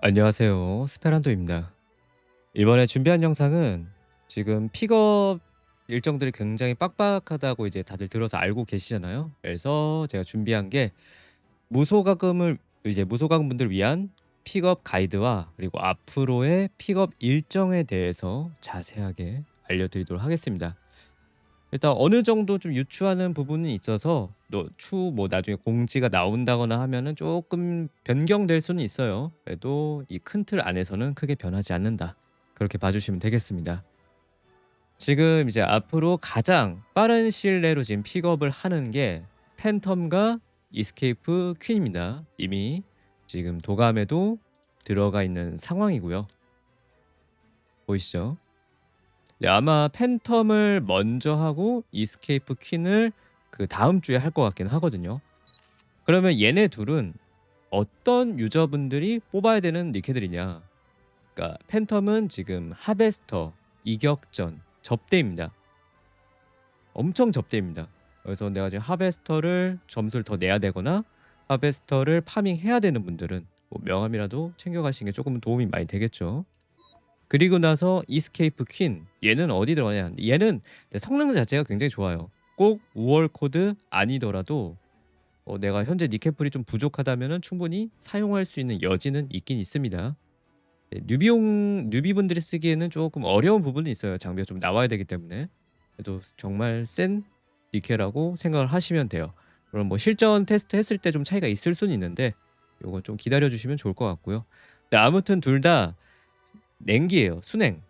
안녕하세요. 스페란토입니다. 이번에 준비한 영상은 지금 픽업 일정들이 굉장히 빡빡하다고 이제 다들 들어서 알고 계시잖아요. 그래서 제가 준비한 게 무소가금을 이제 무소가금 분들을 위한 픽업 가이드와 그리고 앞으로의 픽업 일정에 대해서 자세하게 알려드리도록 하겠습니다. 일단 어느 정도 좀 유추하는 부분이 있어서 또 추후 뭐 나중에 공지가 나온다거나 하면은 조금 변경될 수는 있어요. 그래도 이 큰 틀 안에서는 크게 변하지 않는다. 그렇게 봐주시면 되겠습니다. 지금 이제 앞으로 가장 빠른 시일 내로 지금 픽업을 하는 게 팬텀과 이스케이프 퀸입니다. 이미 지금 도감에도 들어가 있는 상황이고요. 보이시죠? 네, 아마 팬텀을 먼저 하고 이스케이프 퀸을 그 다음 주에 할 것 같긴 하거든요. 그러면 얘네 둘은 어떤 유저분들이 뽑아야 되는 니케들이냐? 그러니까 팬텀은 지금 하베스터, 이격전, 접대입니다. 엄청 접대입니다. 그래서 내가 지금 하베스터를 점수를 더 내야 되거나 하베스터를 파밍해야 되는 분들은 뭐 명함이라도 챙겨가시는 게 조금 도움이 많이 되겠죠. 그리고 나서 이스케이프 퀸 얘는 어디 들어가냐? 얘는 성능 자체가 굉장히 좋아요. 꼭 우월 코드 아니더라도 어, 내가 현재 니케플이 좀 부족하다면 충분히 사용할 수 있는 여지는 있긴 있습니다. 네, 뉴비용 뉴비분들이 쓰기에는 조금 어려운 부분이 있어요. 장비가 좀 나와야 되기 때문에. 그래도 정말 센 니케라고 생각을 하시면 돼요. 그럼 뭐 실전 테스트 했을 때 좀 차이가 있을 수는 있는데 이건 좀 기다려 주시면 좋을 것 같고요. 네, 아무튼 둘다 냉기예요. 순행.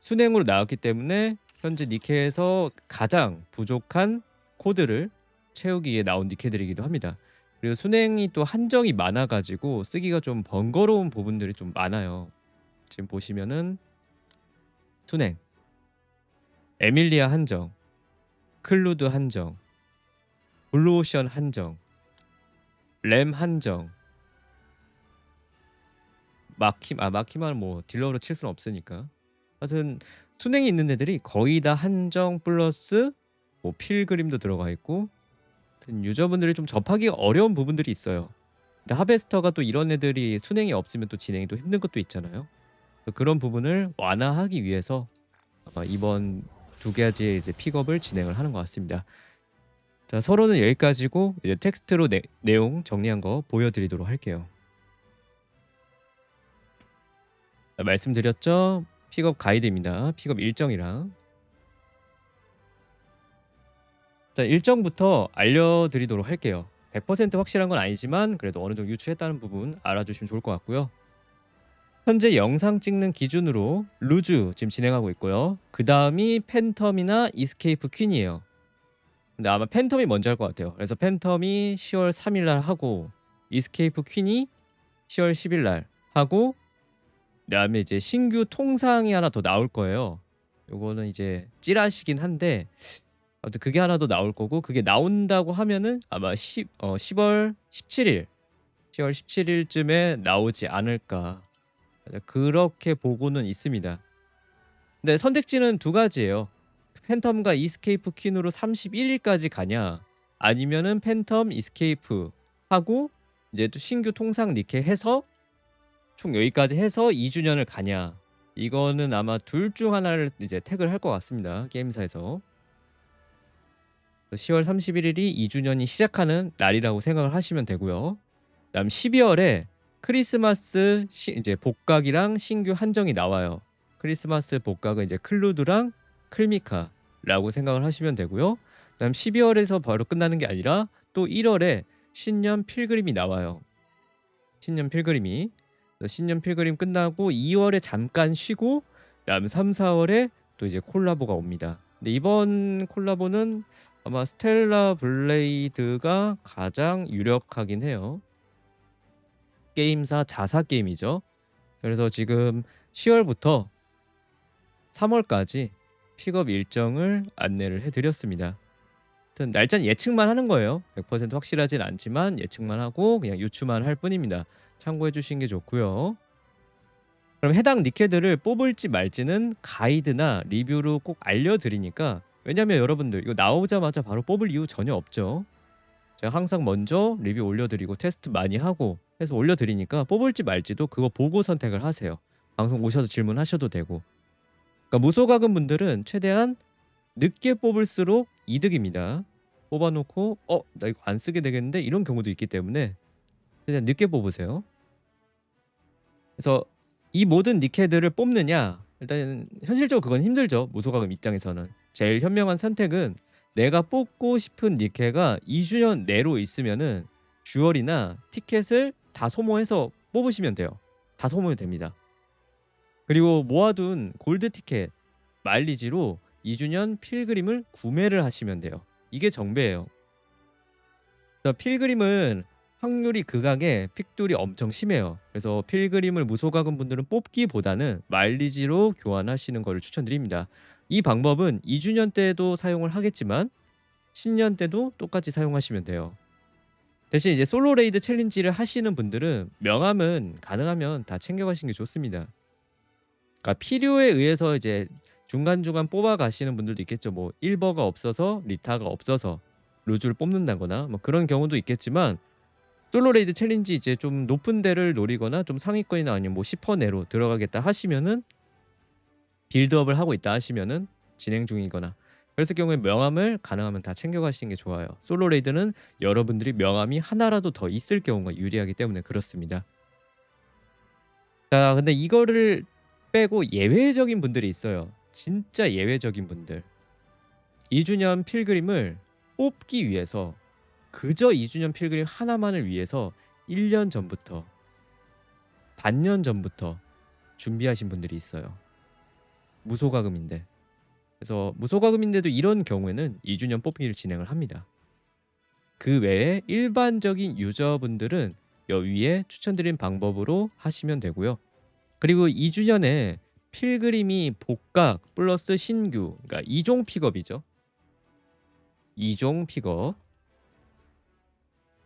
순행으로 나왔기 때문에 현재 니케에서 가장 부족한 코드를 채우기 위해 나온 니케들이기도 합니다. 그리고 순행이 또 한정이 많아가지고 쓰기가 좀 번거로운 부분들이 좀 많아요. 지금 보시면은 순행, 에밀리아 한정, 클루드 한정, 블루오션 한정, 램 한정, 마킴 아 마키만 뭐 딜러로 칠 수는 없으니까. 하여튼 순행이 있는 애들이 거의 다 한정 플러스 뭐 필그림도 들어가 있고 하여튼 유저분들이 좀 접하기가 어려운 부분들이 있어요. 근데 하베스터가 또 이런 애들이 순행이 없으면 또 진행이 또 힘든 것도 있잖아요. 그런 부분을 완화하기 위해서 아마 이번 두 가지의 이제 픽업을 진행을 하는 것 같습니다. 자 서로는 여기까지고 이제 텍스트로 내, 내용 정리한 거 보여드리도록 할게요. 말씀드렸죠? 픽업 가이드입니다. 픽업 일정이랑 자 일정부터 알려드리도록 할게요. 100% 확실한 건 아니지만 그래도 어느 정도 유추했다는 부분 알아주시면 좋을 것 같고요. 현재 영상 찍는 기준으로 루즈 지금 진행하고 있고요. 그 다음이 팬텀이나 이스케이프 퀸이에요. 근데 아마 팬텀이 먼저 할 것 같아요. 그래서 팬텀이 10월 3일 날 하고 이스케이프 퀸이 10월 10일 날 하고 그다음에 이제 신규 통상이 하나 더 나올 거예요. 요거는 이제 찌라시긴 한데 아무튼 그게 하나 더 나올 거고 그게 나온다고 하면은 아마 10, 어, 10월 17일 10월 17일쯤에 나오지 않을까 그렇게 보고는 있습니다. 근데 선택지는 두 가지예요. 팬텀과 이스케이프 퀸으로 31일까지 가냐 아니면은 팬텀 이스케이프 하고 이제 또 신규 통상 니케 해서 총 여기까지 해서 2주년을 가냐. 이거는 아마 둘 중 하나를 이제 태그를 할것 같습니다 게임사에서. 10월 31일이 2주년이 시작하는 날이라고 생각을 하시면 되고요. 다음 12월에 크리스마스 시, 이제 복각이랑 신규 한정이 나와요. 크리스마스 복각은 이제 클루드랑 클미카라고 생각을 하시면 되고요. 다음 12월에서 바로 끝나는 게 아니라 또 1월에 신년 필그림이 나와요. 신년 필그림이 신년 필그림 끝나고 2월에 잠깐 쉬고 그다음 3, 4월에 또 이제 콜라보가 옵니다. 근데 이번 콜라보는 아마 스텔라 블레이드가 가장 유력하긴 해요. 게임사 자사 게임이죠. 그래서 지금 10월부터 3월까지 픽업 일정을 안내를 해드렸습니다. 날짜는 예측만 하는 거예요. 100% 확실하진 않지만 예측만 하고 그냥 유추만 할 뿐입니다. 참고해 주시는 게 좋고요. 그럼 해당 니케들을 뽑을지 말지는 가이드나 리뷰로 꼭 알려드리니까 왜냐면 여러분들 이거 나오자마자 바로 뽑을 이유 전혀 없죠. 제가 항상 먼저 리뷰 올려드리고 테스트 많이 하고 해서 올려드리니까 뽑을지 말지도 그거 보고 선택을 하세요. 방송 오셔서 질문하셔도 되고. 그러니까 무소가금 분들은 최대한 늦게 뽑을수록 이득입니다. 뽑아놓고 어 나 이거 안 쓰게 되겠는데 이런 경우도 있기 때문에 최대한 늦게 뽑으세요. 그래서 이 모든 니케들을 뽑느냐 일단 현실적으로 그건 힘들죠. 무소가금 입장에서는 제일 현명한 선택은 내가 뽑고 싶은 니케가 2주년 내로 있으면은 듀얼이나 티켓을 다 소모해서 뽑으시면 돼요. 다 소모해 됩니다. 그리고 모아둔 골드 티켓 마일리지로 2주년 필그림을 구매를 하시면 돼요. 이게 정배예요. 그래서 필그림은 확률이 극악에 픽돌이 엄청 심해요. 그래서 필그림을 무소가금 분들은 뽑기보다는 마일리지로 교환하시는 것을 추천드립니다. 이 방법은 2주년 때도 사용을 하겠지만 신년 때도 똑같이 사용하시면 돼요. 대신 이제 솔로 레이드 챌린지를 하시는 분들은 명함은 가능하면 다 챙겨가시는 게 좋습니다. 그러니까 필요에 의해서 이제 중간중간 뽑아 가시는 분들도 있겠죠. 뭐 1버가 없어서 리타가 없어서 루즈를 뽑는다거나 뭐 그런 경우도 있겠지만 솔로 레이드 챌린지 이제 좀 높은 데를 노리거나 좀 상위권이나 아니면 뭐 10% 내로 들어가겠다 하시면은 빌드업을 하고 있다 하시면은 진행 중이거나 그랬을 경우에 명함을 가능하면 다 챙겨가시는 게 좋아요. 솔로 레이드는 여러분들이 명함이 하나라도 더 있을 경우가 유리하기 때문에 그렇습니다. 자, 근데 이거를 빼고 예외적인 분들이 있어요. 진짜 예외적인 분들. 2주년 필그림을 뽑기 위해서 그저 2주년 필그림 하나만을 위해서 1년 전부터 반년 전부터 준비하신 분들이 있어요. 무소가금인데. 그래서 무소가금인데도 이런 경우에는 2주년 뽑기를 진행을 합니다. 그 외에 일반적인 유저분들은 여 위에 추천드린 방법으로 하시면 되고요. 그리고 2주년에 필그림이 복각 플러스 신규 그러니까 2종 픽업이죠. 2종 픽업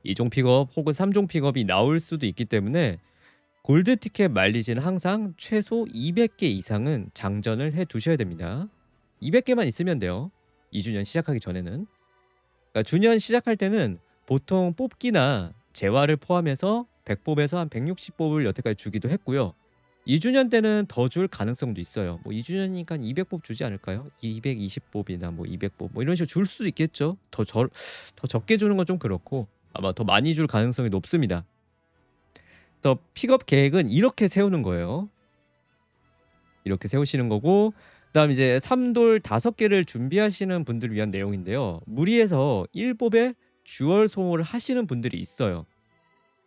2종 픽업 혹은 3종 픽업이 나올 수도 있기 때문에 골드 티켓 말리지는 항상 최소 200개 이상은 장전을 해 두셔야 됩니다. 200개만 있으면 돼요. 2주년 시작하기 전에는. 그러니까 주년 시작할 때는 보통 뽑기나 재화를 포함해서 100뽑에서 한 160뽑을 여태까지 주기도 했고요. 2주년 때는 더 줄 가능성도 있어요. 뭐 2주년이니까 200뽑 주지 않을까요? 220뽑이나 뭐 200뽑 뭐 이런 식으로 줄 수도 있겠죠. 더, 절, 더 적게 주는 건 좀 그렇고 아마 더 많이 줄 가능성이 높습니다. 더 픽업 계획은 이렇게 세우는 거예요. 이렇게 세우시는 거고 그다음 이제 3돌 5개를 준비하시는 분들을 위한 내용인데요. 무리해서 1뽑에 듀얼 소모를 하시는 분들이 있어요.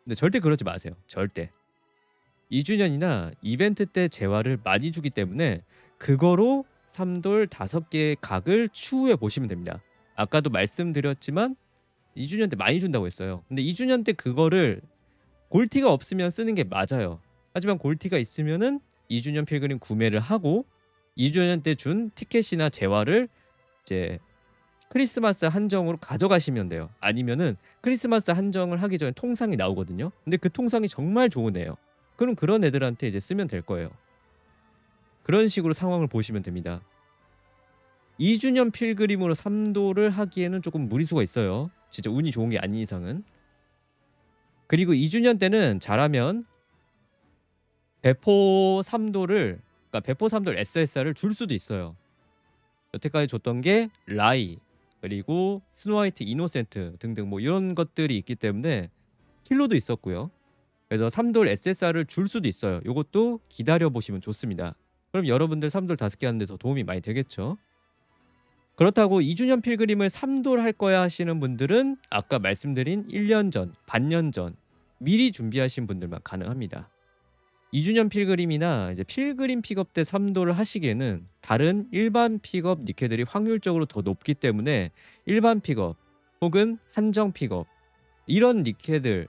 근데 절대 그러지 마세요. 절대. 2주년이나 이벤트 때 재화를 많이 주기 때문에 그거로 3돌 5개의 각을 추후에 보시면 됩니다. 아까도 말씀드렸지만 2주년 때 많이 준다고 했어요. 근데 2주년 때 그거를 골티가 없으면 쓰는 게 맞아요. 하지만 골티가 있으면은 2주년 필그림 구매를 하고 2주년 때 준 티켓이나 재화를 이제 크리스마스 한정으로 가져가시면 돼요. 아니면은 크리스마스 한정을 하기 전에 통상이 나오거든요. 근데 그 통상이 정말 좋은 애예요. 그럼 그런 애들한테 이제 쓰면 될 거예요. 그런 식으로 상황을 보시면 됩니다. 2주년 필그림으로 3도를 하기에는 조금 무리수가 있어요. 진짜 운이 좋은 게 아닌 이상은. 그리고 2주년 때는 잘하면 배포 3도를 그러니까 배포 3돌 SSR을 줄 수도 있어요. 여태까지 줬던 게 라이 그리고 스노화이트 이노센트 등등 뭐 이런 것들이 있기 때문에 킬로도 있었고요. 그래서 3돌 SSR을 줄 수도 있어요. 이것도 기다려 보시면 좋습니다. 그럼 여러분들 3돌 5개 하는데 더 도움이 많이 되겠죠. 그렇다고 2주년 필그림을 3돌 할 거야 하시는 분들은 아까 말씀드린 1년 전, 반년 전 미리 준비하신 분들만 가능합니다. 2주년 필그림이나 이제 필그림 픽업 때 3도를 하시기에는 다른 일반 픽업 니케들이 확률적으로 더 높기 때문에 일반 픽업 혹은 한정 픽업 이런 니케들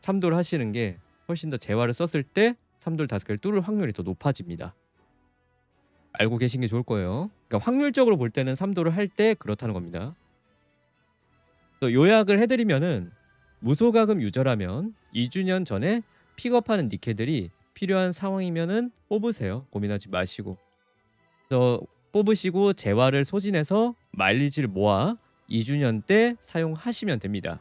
3도를 하시는 게 훨씬 더 재화를 썼을 때 3돌 5개를 뚫을 확률이 더 높아집니다. 알고 계신 게 좋을 거예요. 그러니까 확률적으로 볼 때는 3도를 할 때 그렇다는 겁니다. 또 요약을 해드리면은 무소가금 유저라면 2주년 전에 픽업하는 니케들이 필요한 상황이면은 뽑으세요. 고민하지 마시고. 또 뽑으시고 재화를 소진해서 마일리지를 모아 2주년 때 사용하시면 됩니다.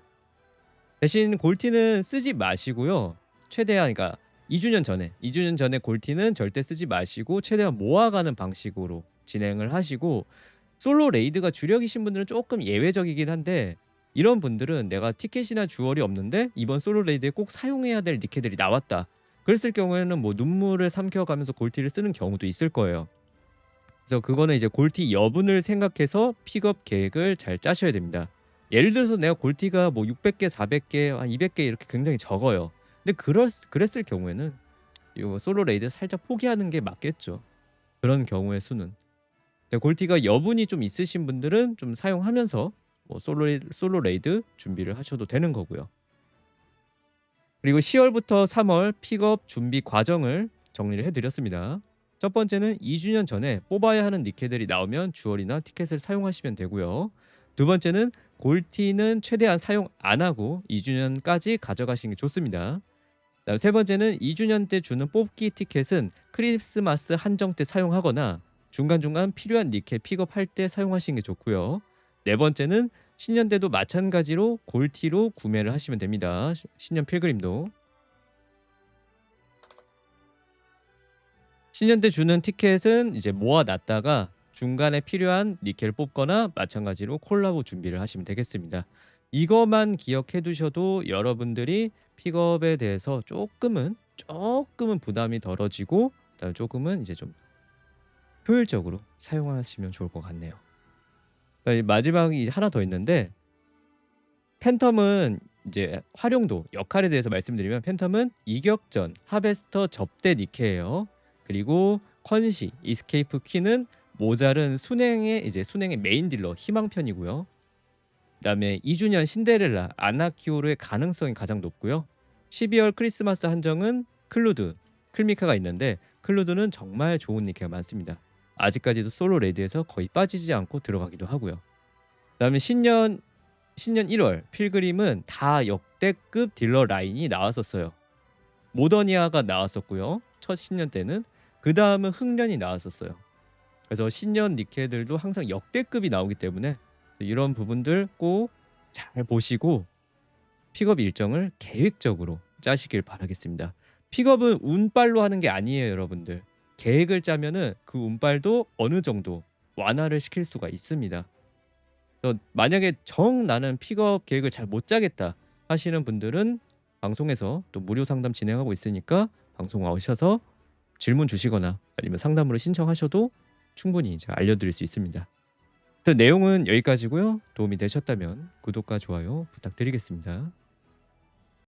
대신 골티는 쓰지 마시고요. 최대한 그러니까 2주년 전에 2주년 전에 골티는 절대 쓰지 마시고 최대한 모아가는 방식으로 진행을 하시고 솔로 레이드가 주력이신 분들은 조금 예외적이긴 한데 이런 분들은 내가 티켓이나 주얼이 없는데 이번 솔로 레이드에 꼭 사용해야 될 니케들이 나왔다. 그랬을 경우에는 뭐 눈물을 삼켜가면서 골티를 쓰는 경우도 있을 거예요. 그래서 그거는 이제 골티 여분을 생각해서 픽업 계획을 잘 짜셔야 됩니다. 예를 들어서 내가 골티가 뭐 600개, 400개, 한 200개 이렇게 굉장히 적어요. 근데 그럴, 그랬을 경우에는 이 솔로 레이드 살짝 포기하는 게 맞겠죠. 그런 경우의 수는. 골티가 여분이 좀 있으신 분들은 좀 사용하면서 뭐 솔로, 레- 솔로 레이드 준비를 하셔도 되는 거고요. 그리고 10월부터 3월 픽업 준비 과정을 정리를 해드렸습니다. 첫 번째는 2주년 전에 뽑아야 하는 니케들이 나오면 주얼이나 티켓을 사용하시면 되고요. 두 번째는 골티는 최대한 사용 안 하고 2주년까지 가져가시는 게 좋습니다. 그다음 세 번째는 2주년 때 주는 뽑기 티켓은 크리스마스 한정 때 사용하거나 중간중간 필요한 니케 픽업할 때 사용하시는 게 좋고요. 네 번째는 신년 때도 마찬가지로 골티로 구매를 하시면 됩니다. 시- 신년 필그림도. 신년 때 주는 티켓은 이제 모아놨다가 중간에 필요한 니켈 뽑거나 마찬가지로 콜라보 준비를 하시면 되겠습니다. 이것만 기억해 두셔도 여러분들이 픽업에 대해서 조금은 조금은 부담이 덜어지고 그다음에 조금은 이제 좀 효율적으로 사용하시면 좋을 것 같네요. 마지막이 이제 하나 더 있는데 팬텀은 이제 활용도 역할에 대해서 말씀드리면 팬텀은 이격전 하베스터 접대 니케예요. 그리고 컨시 이스케이프 퀸은 모자른 순행의 이제 순행의 메인 딜러 희망편이고요. 그다음에 2주년 신데렐라 아나키오르의 가능성이 가장 높고요. 12월 크리스마스 한정은 클루드 클미카가 있는데 클루드는 정말 좋은 니케가 많습니다. 아직까지도 솔로 레드에서 거의 빠지지 않고 들어가기도 하고요. 그다음에 신년 신년 1월 필그림은 다 역대급 딜러 라인이 나왔었어요. 모더니아가 나왔었고요. 첫 신년 때는 그 다음은 흑년이 나왔었어요. 그래서 신년 니케들도 항상 역대급이 나오기 때문에 이런 부분들 꼭 잘 보시고 픽업 일정을 계획적으로 짜시길 바라겠습니다. 픽업은 운빨로 하는 게 아니에요, 여러분들. 계획을 짜면은 그 운빨도 어느 정도 완화를 시킬 수가 있습니다. 만약에 정 나는 픽업 계획을 잘 못 짜겠다 하시는 분들은 방송에서 또 무료 상담 진행하고 있으니까 방송 오셔서 질문 주시거나 아니면 상담으로 신청하셔도 충분히 이제 알려드릴 수 있습니다. 그 내용은 여기까지고요. 도움이 되셨다면 구독과 좋아요 부탁드리겠습니다.